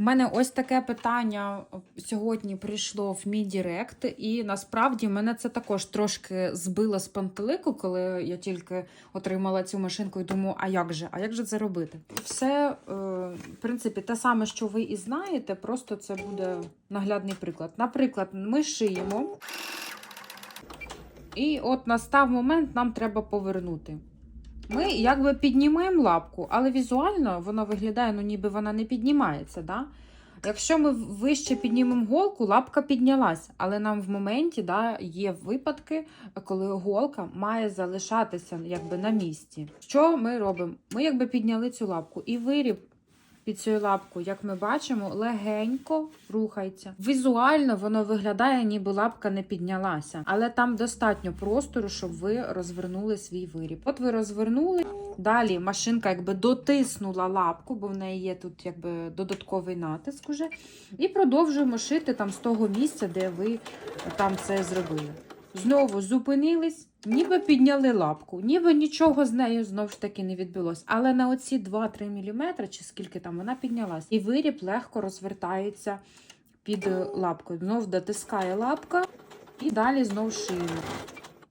У мене ось таке питання сьогодні прийшло в мій Дірект, і насправді мене це також трошки збило з пантелику, коли я тільки отримала цю машинку і думаю, а як же? А як же це робити? Все, е, в принципі, те саме, що ви і знаєте, просто це буде наглядний приклад. Наприклад, ми шиємо, і от настав момент, нам треба повернути. Ми якби піднімаємо лапку, але візуально воно виглядає, ну ніби вона не піднімається. Да? Якщо ми вище піднімемо голку, лапка піднялась, але нам в моменті да, є випадки, коли голка має залишатися якби на місці. Що ми робимо? Ми якби підняли цю лапку і виріб під цією лапкою, як ми бачимо, легенько рухається. Візуально воно виглядає, ніби лапка не піднялася, але там достатньо простору, щоб ви розвернули свій виріб. От ви розвернули. Далі машинка якби дотиснула лапку, бо в неї є тут якби додатковий натиск уже. І продовжуємо шити там з того місця, де ви там це зробили. Знову зупинились, ніби підняли лапку, ніби нічого з нею знову ж таки не відбулось. Але на оці 2-3 мм, чи скільки там вона піднялась, і виріб легко розвертається під е, лапкою. Знов дотискає лапка і далі знов шиємо.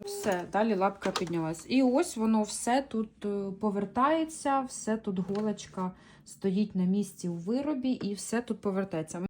Все, далі лапка піднялась. І ось воно все тут е, повертається, все тут голочка стоїть на місці у виробі, і все тут повертається.